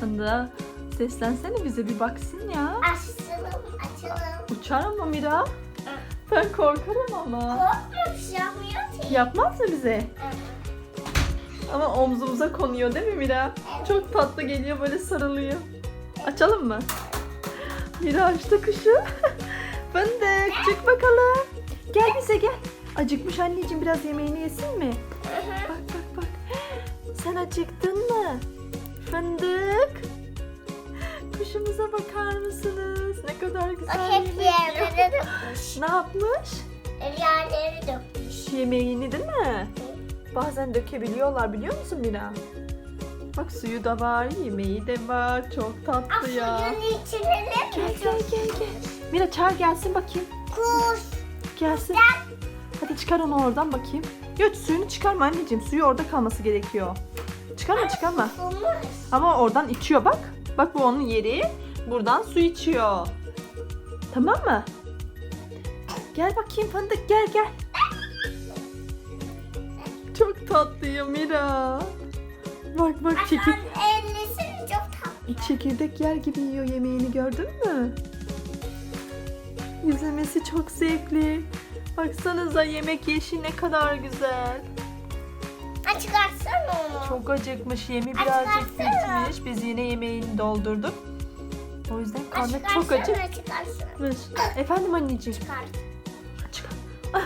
Fındığa seslensene bize bir baksın ya. Açalım, açalım. Uçar ama Mira. Ben korkarım ama. Korkmuş yapmıyor ki. Yapmaz mı bize? Ama omzumuza konuyor değil mi Mira? Çok tatlı geliyor böyle sarılıyor. Açalım mı? Mira açtı kuşu. Fındık çık bakalım. Gel bize gel. Acıkmış anneciğim biraz yemeğini yesin mi? Bak bak bak. Sen acıktın mı? Fındık. Kuşumuza bakar mısınız? Ne kadar O güzel hep yemek yiyor. yerlere dökmüş. Ne yapmış? Yerlere dökmüş. Yemeğini değil mi? Bazen dökebiliyorlar biliyor musun Mira? Bak suyu da var, yemeği de var. Çok tatlı ya. Suyun içine ne Gel gel gel gel. Mira çağır gelsin bakayım. Kuş. Gelsin. Hadi çıkar onu oradan bakayım. Yok suyunu çıkarma anneciğim. Suyu orada kalması gerekiyor. Çıkarma çıkarma. Ama oradan içiyor bak. Bak bu onun yeri. Buradan su içiyor. Tamam mı? Gel bakayım fındık gel gel. Çok tatlı ya Mira. Bak bak çekir çok tatlı. çekirdek yer gibi yiyor yemeğini gördün mü? İzlemesi çok zevkli. Baksanıza yemek yeşi ne kadar güzel. Onu. Çok acıkmış yemi birazcık versene. bitmiş. Biz yine yemeğini doldurduk. O yüzden karnı çok acıkmış. Efendim anneciğim. Çıkar. Çıkar.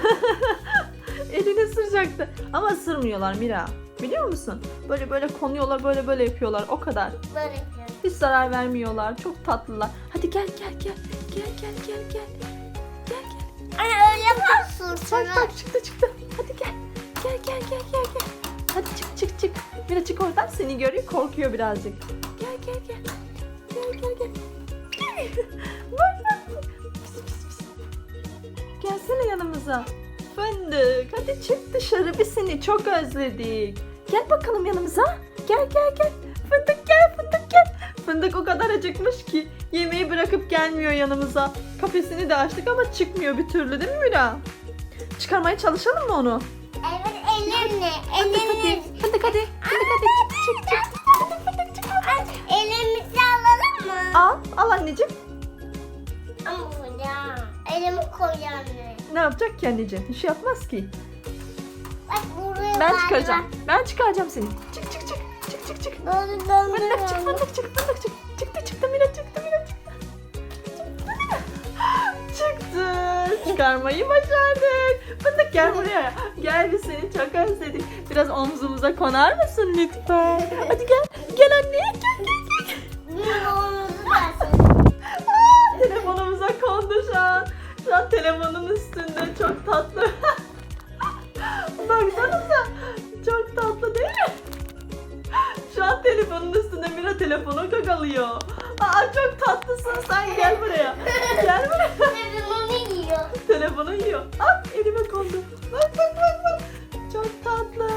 Elini ısıracaktı. Ama ısırmıyorlar Mira. Biliyor musun? Böyle böyle konuyorlar, böyle böyle yapıyorlar. O kadar. Böyle yapıyorum. Hiç zarar vermiyorlar. Çok tatlılar. Hadi gel gel gel. Gel gel gel gel. Gel gel. Anne öyle yaparsın Bak sana. bak çıktı çıktı. Hadi gel. Gel gel gel gel gel. Hadi çık çık çık. Mira çık oradan seni görüyor korkuyor birazcık. Gel gel gel. Gel gel gel. bak bak. Pis, pis, pis. Gelsene yanımıza. Fındık hadi çık dışarı biz seni çok özledik. Gel bakalım yanımıza. Gel gel gel. Fındık gel fındık gel. Fındık o kadar acıkmış ki yemeği bırakıp gelmiyor yanımıza. Kafesini de açtık ama çıkmıyor bir türlü değil mi Mira? Çıkarmaya çalışalım mı onu? Evet Ellerini. hadi. Fındık hadi. Fındık hadi çık çık çık. Fındık çık. Elimizi alalım mı? Al al anneciğim. Ama burada. Elimi koy anne. Ne yapacak ki anneciğim? Bir şey yapmaz ki. Bak buraya Ben çıkaracağım. Ben çıkaracağım seni. Çık çık çık. Çık çık çık. Fındık çık fındık çık fındık çık. Çıktı çıktı Mira. Çıktı. Çıkarmayı başardık. Fındık gel buraya. Gel biz seni çok özledik. Biraz omzumuza konar mısın lütfen? Hadi gel. Gel anne. Gel gel gel. Aa, telefonumuza kondu şu an. Şu an telefonun üstünde çok tatlı. Baksanıza. Çok tatlı değil mi? Şu an telefonun üstünde Mira telefonu gagalıyor. Aa çok tatlısın sen gel buraya. Gel buraya. Telefonumu yiyor. Telefonu yiyor. Ah elime kondu. Bak bak bak bak. Çok tatlı.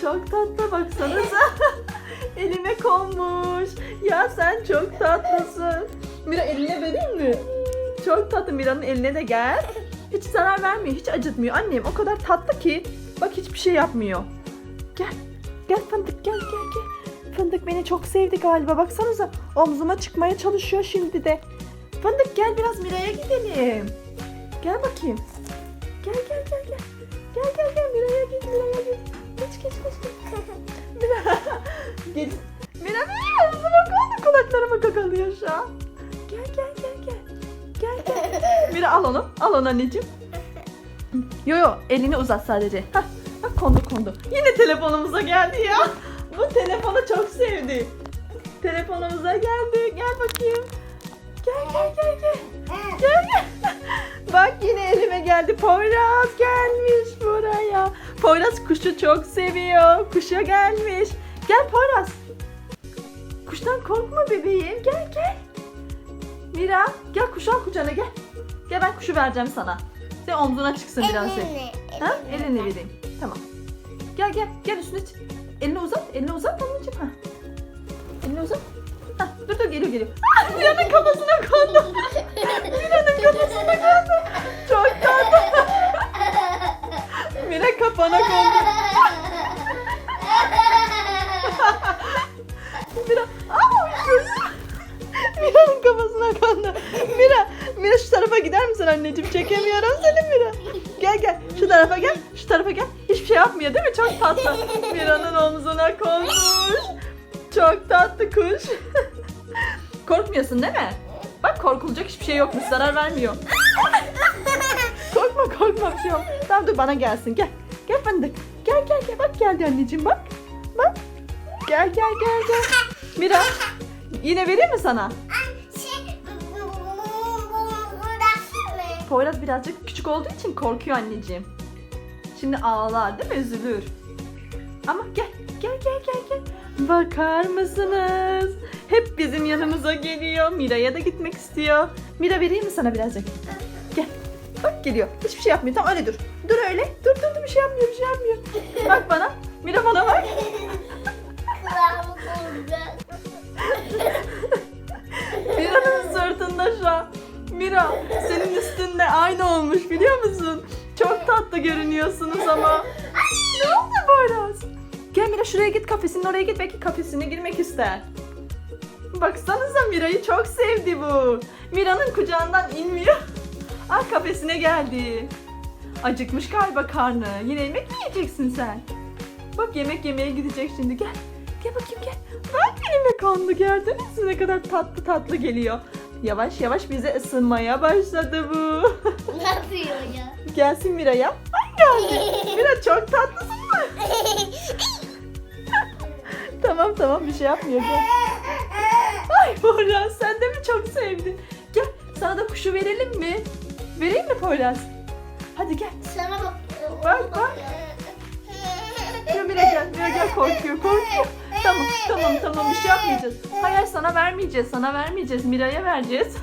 Çok tatlı baksanıza. elime konmuş. Ya sen çok tatlısın. Mira eline vereyim mi? Çok tatlı Mira'nın eline de gel. Hiç zarar vermiyor, hiç acıtmıyor. Annem o kadar tatlı ki bak hiçbir şey yapmıyor. Gel. Gel fındık gel gel gel. Fındık beni çok sevdi galiba. Baksanıza omzuma çıkmaya çalışıyor şimdi de. Fındık gel biraz Mira'ya gidelim. Gel bakayım. Gel gel gel gel. Gel gel gel Mira'ya git Mira'ya git. Geç geç geç. geç. Mira. Geç. Mira omzuma kaldı kulaklarımı kakalıyor şu an. Gel gel gel gel. Gel gel. Mira al onu. Al onu anneciğim. Yo yo elini uzat sadece. Hah, bak kondu kondu. Yine telefonumuza geldi ya. Bu telefonu çok sevdi. Telefonumuza geldi. Gel bakayım. Gel gel gel gel. Gel gel. Bak yine elime geldi. Poyraz gelmiş buraya. Poyraz kuşu çok seviyor. Kuşa gelmiş. Gel Poyraz. Kuştan korkma bebeğim. Gel gel. Mira gel kuşu al kucağına gel. Gel ben kuşu vereceğim sana. Sen omzuna çıksın biraz. Elini. Ha? Elini vereyim. Tamam. Gel gel gel üstüne çık. Elini uzat. Elini uzat anneciğim. Ha. Elini uzat. Ha, dur dur geliyor geliyor. Ah, Mira'nın kafasına kondu. Mira'nın kafasına kondu. Çok tatlı. Mira kafana kondu. Mira. Aa, Mira'nın kafasına kondu. Mira, Mira şu tarafa gider misin anneciğim? Çekemiyorum seni Mira. Gel gel şu tarafa gel. Şu tarafa gel. Şey yapmıyor değil mi? Çok tatlı. Mira'nın omzuna konmuş. Çok tatlı kuş. Korkmuyorsun değil mi? Bak korkulacak hiçbir şey yokmuş. Zarar vermiyor. Korkma korkma bir şey yok. Tamam dur bana gelsin gel. Gel fındık. Gel gel gel bak geldi anneciğim bak. Bak. Gel gel gel gel. Mira yine vereyim mi sana? Şey? Poyraz birazcık küçük olduğu için korkuyor anneciğim. Şimdi ağlar değil mi? Üzülür. Ama gel gel gel gel gel. Bakar mısınız? Hep bizim yanımıza geliyor. Mira'ya da gitmek istiyor. Mira vereyim mi sana birazcık? Gel. Bak geliyor. Hiçbir şey yapmıyor. Tamam öyle dur. Dur öyle. Dur dur dur bir şey yapmıyor bir şey yapmıyor. Bak bana. Mira bana bak. Kulağımı korkacak. Mira'nın sırtında şu an. Mira senin üstünde aynı olmuş biliyor musun? Çok tatlı görünüyorsunuz ama. ne oldu Boyraz? Gel Mira şuraya git kafesinin oraya git belki kafesine girmek ister. Baksanıza Mira'yı çok sevdi bu. Mira'nın kucağından inmiyor. Ah kafesine geldi. Acıkmış galiba karnı. Yine yemek mi yiyeceksin sen? Bak yemek yemeye gidecek şimdi gel. Gel bakayım gel. Bak elime kondu gördünüz mü ne kadar tatlı tatlı geliyor. Yavaş yavaş bize ısınmaya başladı bu. Ne yapıyor ya? Gelsin Mira'ya. Ay geldi. Mira çok tatlısın mı? tamam tamam bir şey yapmıyor. Gel. Ay Poyraz sen de mi çok sevdin? Gel sana da kuşu verelim mi? Vereyim mi Poyraz? Hadi gel. Sana bak. Bak, bak. Gel Mira gel. Mira gel korkuyor korkuyor. Tamam tamam tamam bir şey yapmayacağız. Hayır sana vermeyeceğiz sana vermeyeceğiz. Mira'ya vereceğiz.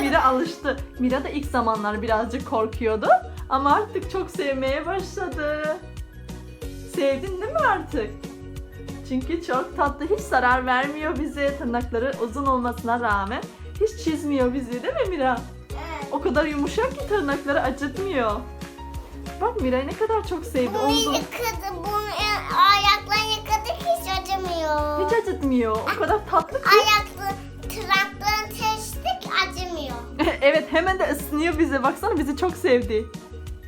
Mira alıştı. Mira da ilk zamanlar birazcık korkuyordu. Ama artık çok sevmeye başladı. Sevdin değil mi artık? Çünkü çok tatlı hiç zarar vermiyor bize. Tırnakları uzun olmasına rağmen hiç çizmiyor bizi değil mi Mira? O kadar yumuşak ki tırnakları acıtmıyor. Bak Mira'yı ne kadar çok sevdi. Bunu Omzun yıkadı, bunu ayaklarını yıkadık hiç acımıyor. hiç acıtmıyor. O kadar tatlı ki. Ayaklı tırnaklarını testik acımıyor. evet hemen de ısınıyor bize. Baksana bizi çok sevdi.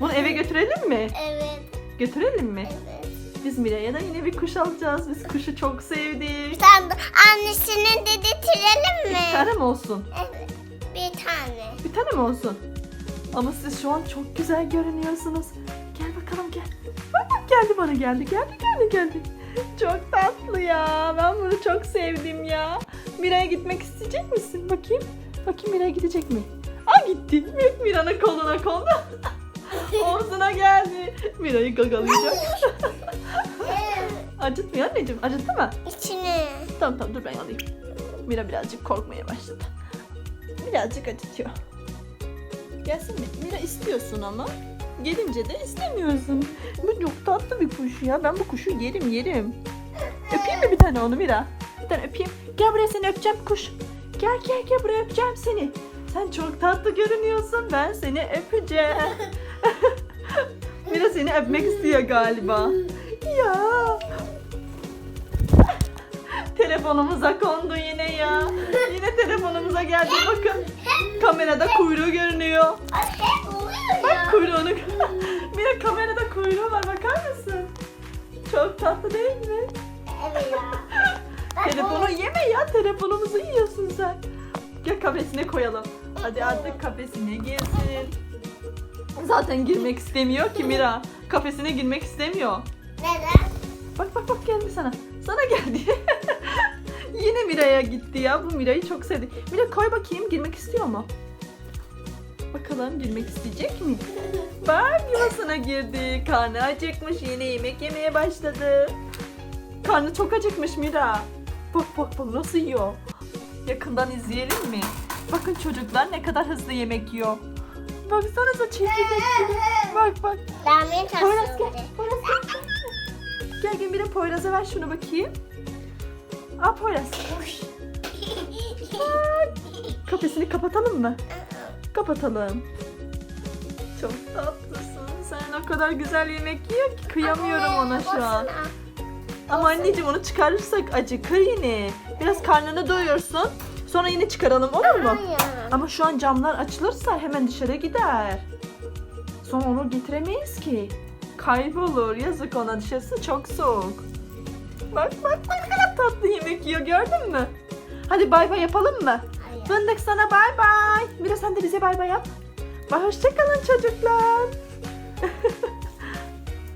Bunu eve götürelim mi? Evet, Götürelim mi? evet. Biz Mira'ya da yine bir kuş alacağız. Biz kuşu çok sevdik. Sen de annesinin dedirtelim Bir mi? tane mi olsun? Evet, bir tane. Bir tane mi olsun? Ama siz şu an çok güzel görünüyorsunuz. Gel bakalım gel. Bak geldi bana geldi geldi geldi geldi. Çok tatlı ya. Ben bunu çok sevdim ya. Mira'ya gitmek isteyecek misin? Bakayım. Bakayım Mira'ya gidecek mi? Aa gitti. Bak Mira'nın koluna kondu. Omzuna geldi. Mira'yı gagalayacak. Acıtmıyor anneciğim. Acıttı mı? İçine. Tamam tamam dur ben alayım. Mira birazcık korkmaya başladı. Birazcık acıtıyor. Gelsin mi? Mira istiyorsun ama. Gelince de istemiyorsun. Bu çok tatlı bir kuş ya. Ben bu kuşu yerim yerim. Öpeyim mi bir tane onu Mira? Bir tane öpeyim. Gel buraya seni öpeceğim kuş. Gel gel gel buraya öpeceğim seni. Sen çok tatlı görünüyorsun. Ben seni öpeceğim. Mira seni öpmek istiyor galiba. Ya. Telefonumuza kondu yine ya. Yine telefonumuza geldi bakın. Kamerada kuyruğu görünüyor. Ay, hep oluyor Bak kuyruğunu. Mira kamerada kuyruğu var bakar mısın? Çok tatlı değil mi? Evet ya. Telefonu yeme ya telefonumuzu yiyorsun sen. Gel kafesine koyalım. Hadi artık kafesine girsin. Zaten girmek istemiyor ki Mira. Kafesine girmek istemiyor. Neden? Bak bak bak geldi sana. Sana geldi. Yine Mira'ya gitti ya. Bu Mira'yı çok sevdi. Mira koy bakayım girmek istiyor mu? Bakalım girmek isteyecek mi? Bak yuvasına girdi. Karnı acıkmış. Yine yemek yemeye başladı. Karnı çok acıkmış Mira. Bak bak bak nasıl yiyor. Yakından izleyelim mi? Bakın çocuklar ne kadar hızlı yemek yiyor. Baksanıza çekirdek gibi. Bak bak. Ramen Poyraz gel. Poyraz gel. Gel gel bir de Poyraz'a ver şunu bakayım. Al Poyraz. Bak. Kafesini kapatalım mı? Kapatalım. Çok tatlısın. Sen o kadar güzel yemek yiyor ki kıyamıyorum ona şu an. Ama anneciğim onu çıkarırsak acıkır yine. Biraz karnını doyursun. Sonra yine çıkaralım olur mu? Hayır. Ama şu an camlar açılırsa hemen dışarı gider. Sonra onu getiremeyiz ki. Kaybolur. Yazık ona dışarısı çok soğuk. Bak bak bak ne kadar tatlı yemek yiyor gördün mü? Hadi bay bay yapalım mı? Hayır. Fındık sana bay bay. Mira sen de bize bay bay yap. Hoşçakalın çocuklar.